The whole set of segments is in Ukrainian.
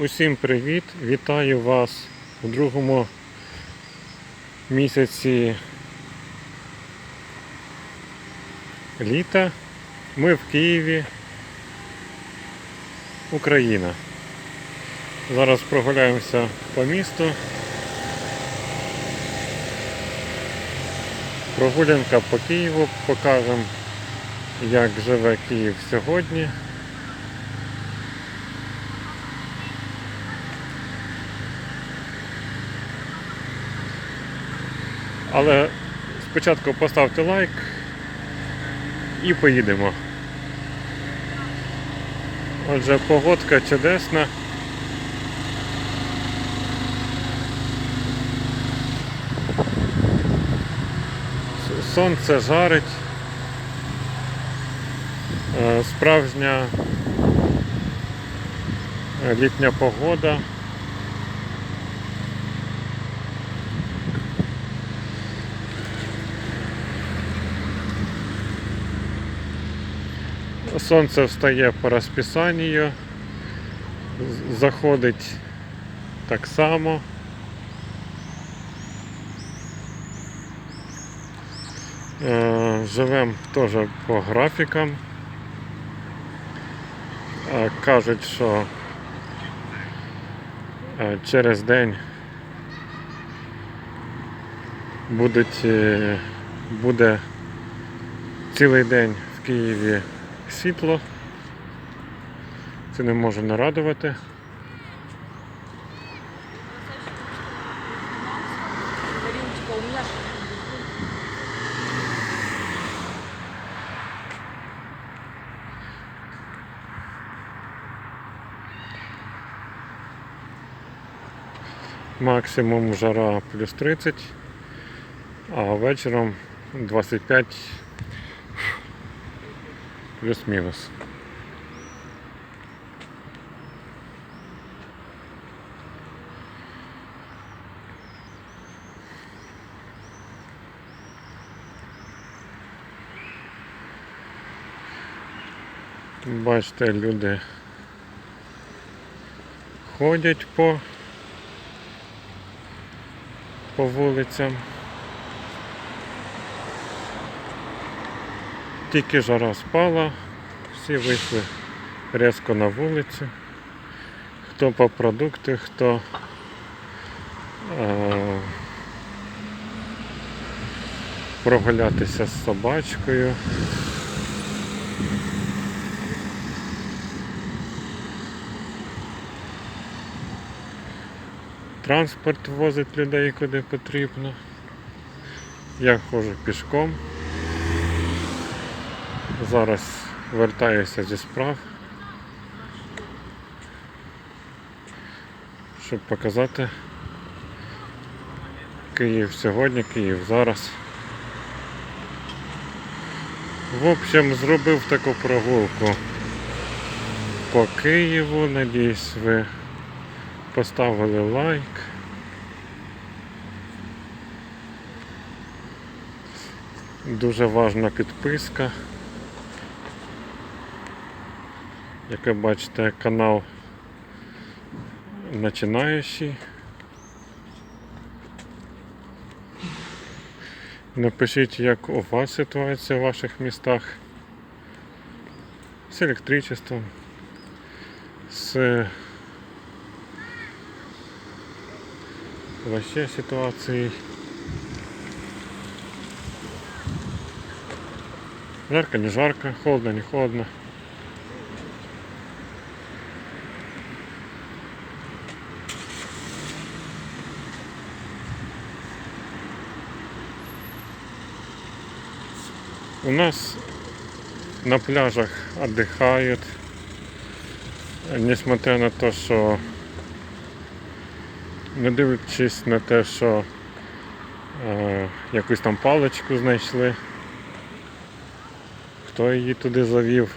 Усім привіт! Вітаю вас у другому місяці літа. Ми в Києві, Україна. Зараз прогуляємося по місту. Прогулянка по Києву, покажемо, як живе Київ сьогодні. Але спочатку поставте лайк і поїдемо. Отже, погодка чудесна. Сонце жарить. Е, Справжня літня погода. Сонце встає по розписанню, заходить так само. Е, Живемо теж по графікам. Е, Кажуть, що е, через день будуть, буде цілий день в Києві світло. Це не може не радувати. Максимум жара плюс 30, а вечором 25 плюс-мінус. Бачите, люди ходять по по вулицям. Тільки жара спала, всі вийшли різко на вулицю. Хто по продукти, хто е, прогулятися з собачкою. Транспорт возить людей куди потрібно. Я ходжу пішком. Зараз вертаюся зі справ, щоб показати Київ сьогодні, Київ зараз. В общем, зробив таку прогулку по Києву. Надіюсь, ви поставили лайк. Дуже важна підписка. Як ви бачите, канал починаючий. Напишіть, як у вас ситуація в ваших містах з електричеством, з вообще ситуацией. Жарко, не жарко, холодно, не холодно. У нас на пляжах отдыхают, несмотря на то, що не дивлячись на те, що е, якусь там паличку знайшли. Хто її туди завів?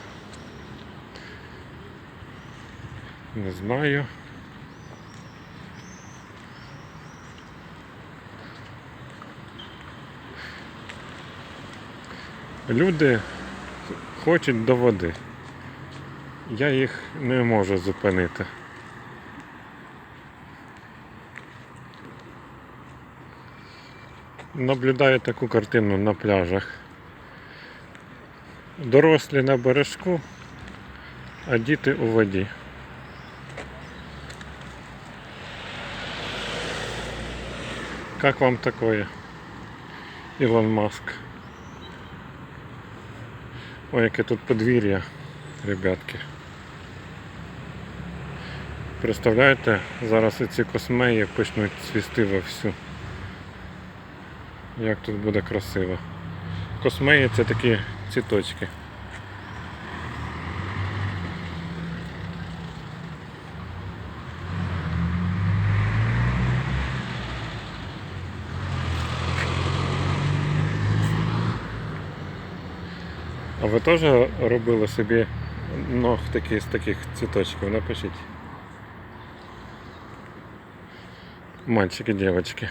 Не знаю. Люди хочуть до води. Я їх не можу зупинити. Наблюдаю таку картину на пляжах. Дорослі на бережку, а діти у воді. Как вам такое, Ілон Маск? Ой, яке тут подвір'я, ребятки. Представляєте, зараз ці космеї почнуть цвісти вовсю. Як тут буде красиво. Космеї це такі цвіточки. А ви теж робили собі ногтики з таких цвіточків? Напишіть. Мальчики, девочки.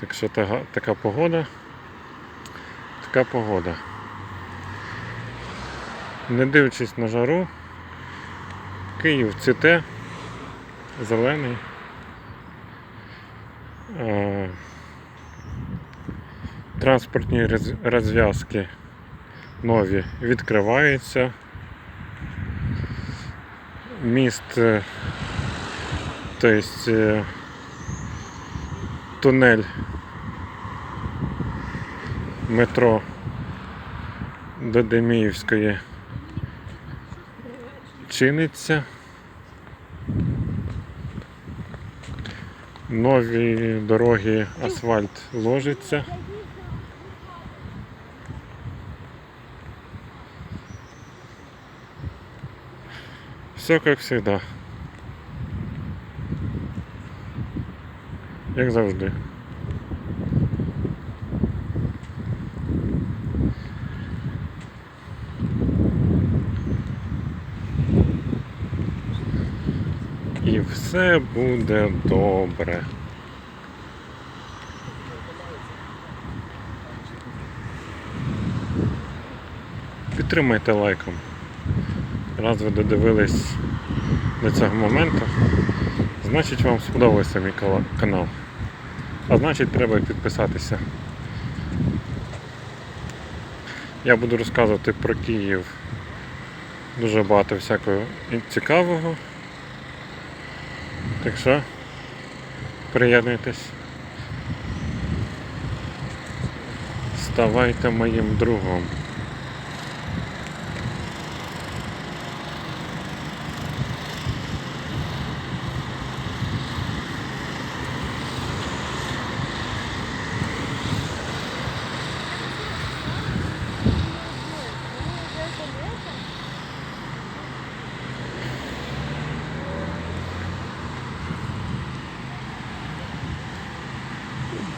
Так що така, така погода. Така погода. Не дивлячись на жару, Київ цвіте, зелений. Транспортні розв'язки нові відкриваються. Міст, е, тобто е, тунель метро до Деміївської чиниться. Нові дороги, асфальт ложиться. Все як завжди. Як завжди. І все буде добре. Підтримайте лайком. Раз ви додивились до цього моменту, значить вам сподобався мій канал. А значить треба підписатися. Я буду розказувати про Київ дуже багато всякого цікавого. Так що приєднуйтесь. Ставайте моїм другом.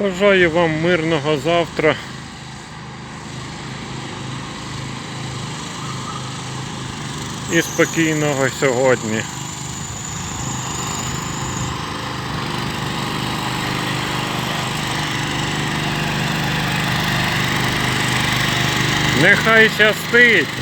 Бажаю вам мирного завтра. І спокійного сьогодні. Нехай щастить!